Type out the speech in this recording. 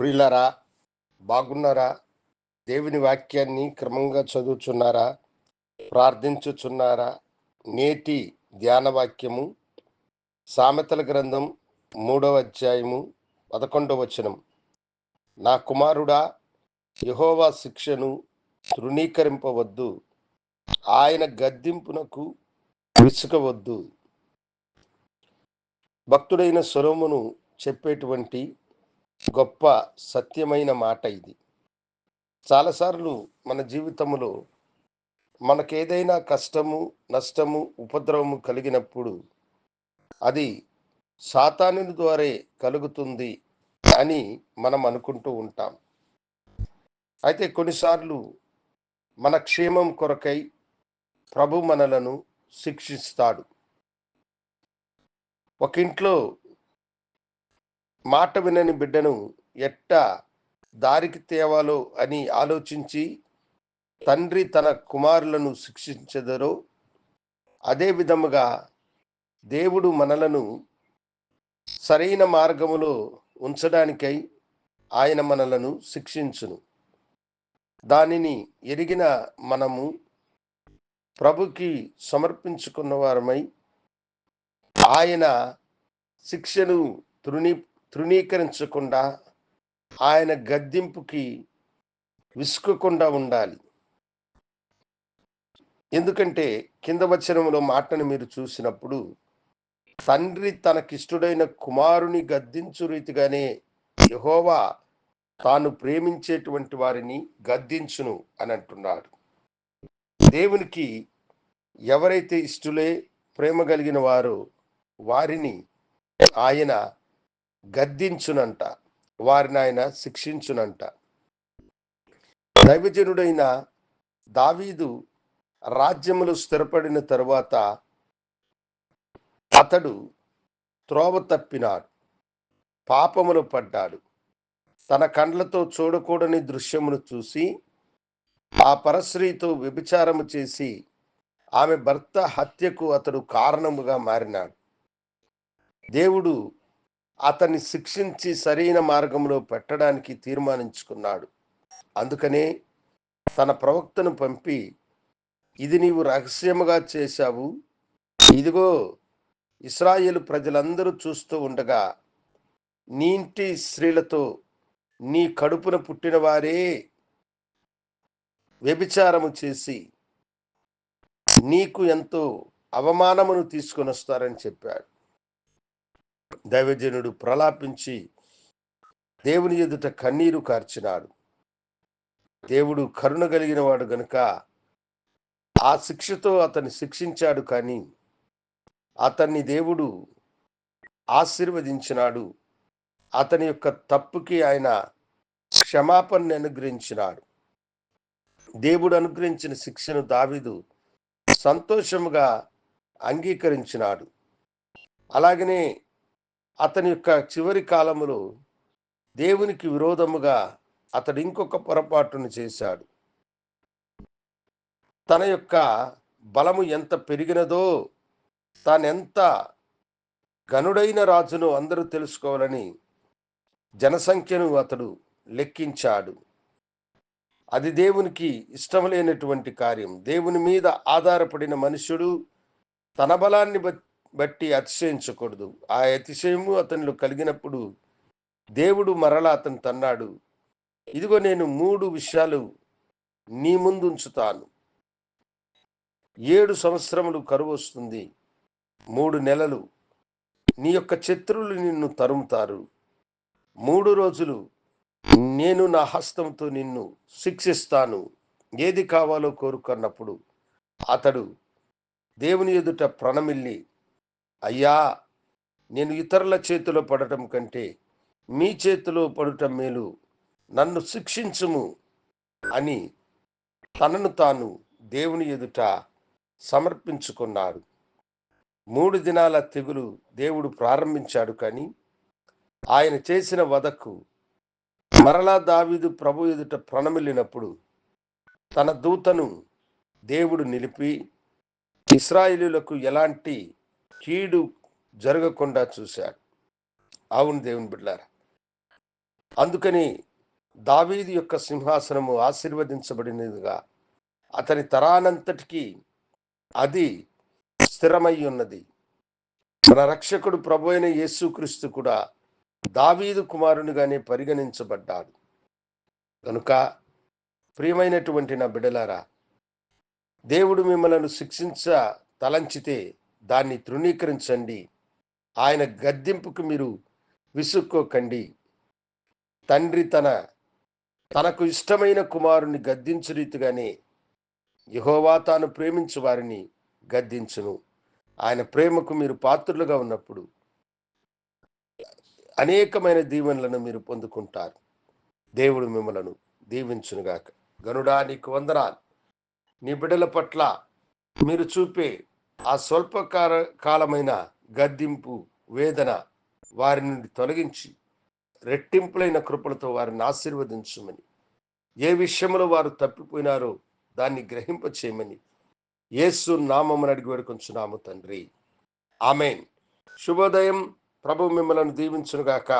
ప్రియులరా బాగున్నారా? దేవుని వాక్యాన్ని క్రమంగా చదువుచున్నారా? ప్రార్థించుచున్నారా? నేటి ధ్యాన వాక్యము సామెతల గ్రంథం మూడవ అధ్యాయము పదకొండవ వచనం. నా కుమారుడా యహోవా శిక్షను తృణీకరింపవద్దు. ఆయన గద్దింపునకు విసుకవద్దు భక్తుడైన సొలోమును చెప్పేటువంటి గొప్ప సత్యమైన మాట ఇది. చాలాసార్లు మన జీవితంలో మనకేదైనా కష్టము నష్టము ఉపద్రవము కలిగినప్పుడు అది సాతానుని ద్వారే కలుగుతుంది అని మనం అనుకుంటూ ఉంటాం. అయితే కొన్నిసార్లు మన క్షేమం కొరకై ప్రభు మనలను శిక్షిస్తాడు. ఒక ఇంట్లో మాట వినని బిడ్డను ఎట్ట దారికి తేవాలో అని ఆలోచించి తండ్రి తన కుమారులను శిక్షించదరో అదే విధముగా దేవుడు మనలను సరైన మార్గములో ఉంచడానికై ఆయన మనలను శిక్షించును. దానిని ఎరిగిన మనము ప్రభుకి సమర్పించుకున్న వారమై ఆయన శిక్షను తృణీ తృణీకరించకుండా ఆయన గద్దింపుకి విసుకకుండా ఉండాలి. ఎందుకంటే కింద వచనంలో మాటను మీరు చూసినప్పుడు తండ్రి తనకిష్టుడైన కుమారుని గద్దించు రీతిగానే యహోవా తాను ప్రేమించేటువంటి వారిని గద్దించును అని అంటున్నాడు. దేవునికి ఎవరైతే ఇష్టులే ప్రేమ కలిగిన వారో వారిని ఆయన గద్దించునంట వారిని ఆయన శిక్షించునంట. దైవజనుడైన దావీదు రాజ్యములు స్థిరపడిన తరువాత అతడు త్రోవ తప్పినాడు పాపములు పడ్డాడు. తన కండ్లతో చూడకూడని దృశ్యమును చూసి ఆ పరశ్రీతో వ్యభిచారము చేసి ఆమె భర్త హత్యకు అతడు కారణముగా మారినాడు. దేవుడు అతన్ని శిక్షించి సరైన మార్గంలో పెట్టడానికి తీర్మానించుకున్నాడు. అందుకనే తన ప్రవక్తను పంపి ఇది నీవు రహస్యముగా చేశావు. ఇదిగో ఇస్రాయేల్ ప్రజలందరూ చూస్తూ ఉండగా నీ ఇంటి స్త్రీలతో నీ కడుపున పుట్టిన వారే వ్యభిచారము చేసి నీకు ఎంతో అవమానమును తీసుకొని వస్తారని చెప్పాడు. దైవజనుడు ప్రలాపించి దేవుని ఎదుట కన్నీరు కార్చినాడు. దేవుడు కరుణ కలిగిన వాడు గనుక ఆ శిక్షతో అతన్ని శిక్షించాడు కానీ అతన్ని దేవుడు ఆశీర్వదించినాడు. అతని యొక్క తప్పుకి ఆయన క్షమాపణని అనుగ్రహించినాడు. దేవుడు అనుగ్రహించిన శిక్షను దావిదు సంతోషముగా అంగీకరించినాడు. అలాగనే అతని యొక్క చివరి కాలములో దేవునికి విరోధముగా అతడు ఇంకొక పొరపాటును చేశాడు. తన యొక్క బలము ఎంత పెరిగినదో తానెంత గనుడైన రాజును అందరూ తెలుసుకోవాలని జనసంఖ్యను అతడు లెక్కించాడు. అది దేవునికి ఇష్టం లేనటువంటి కార్యం. దేవుని మీద ఆధారపడిన మనుషుడు తన బలాన్ని బట్టి బట్టి అతిశయించకూడదు. ఆ అతిశయము అతనిలో కలిగినప్పుడు దేవుడు మరలా అతను తన్నాడు. ఇదిగో నేను మూడు విషయాలు నీ ముందు ఉంచుతాను. ఏడు సంవత్సరములు కరువు వస్తుంది. మూడు నెలలు నీ యొక్క శత్రువులు నిన్ను తరుముతారు. మూడు రోజులు నేను నా హస్తంతో నిన్ను శిక్షిస్తాను. ఏది కావాలో కోరుకున్నప్పుడు అతడు దేవుని ఎదుట ప్రణమిల్లి అయ్యా నేను ఇతరుల చేతిలో పడటం కంటే మీ చేతిలో పడటం మేలు. నన్ను శిక్షించుము అని తనను తాను దేవుని ఎదుట సమర్పించుకున్నాడు. మూడు దినాల తెగులు దేవుడు ప్రారంభించాడు కానీ ఆయన చేసిన వదకు మరలా దావీదు ప్రభు ఎదుట ప్రణమిల్లినప్పుడు తన దూతను దేవుడు నిలిపి ఇస్రాయిలులకు ఎలాంటి కీడు జరగకుండా చూశాడు. అవును దేవుని బిడ్డారు అందుకని దావీదు యొక్క సింహాసనము ఆశీర్వదించబడినదిగా అతని తరానంతటికి అది స్థిరమై ఉన్నది. మన రక్షకుడు ప్రభు అయిన యేసుక్రీస్తు కూడా దావీదు కుమారునిగానే పరిగణించబడ్డాడు. కనుక ప్రియమైనటువంటి నా బిడలారా దేవుడు మిమ్మలను శిక్షించ తలంచితే దాన్ని తృణీకరించండి. ఆయన గద్దింపుకు మీరు విసుక్కోకండి. తండ్రి తన తనకు ఇష్టమైన కుమారుని గద్దించు రీతిగానే యహోవా తాను ప్రేమించు వారిని గద్దించును. ఆయన ప్రేమకు మీరు పాత్రులుగా ఉన్నప్పుడు అనేకమైన దీవెనలను మీరు పొందుకుంటారు. దేవుడు మిమ్మలను దీవించునుగాక. గనుడా నీకు వందనాలు. నీ బిడ్డల పట్ల మీరు చూపే ఆ స్వల్పకాల కాలమైన గద్దింపు వేదన వారి నుండి తొలగించి రెట్టింపులైన కృపలతో వారిని ఆశీర్వదించమని. ఏ విషయంలో వారు తప్పిపోయినారో దాన్ని గ్రహింప చేయమని యేసు నామమును అడిగి వేడుకొంచున్నాము తండ్రి. ఆమెన్. శుభోదయం. ప్రభు మిమ్మలను దీవించునుగాక.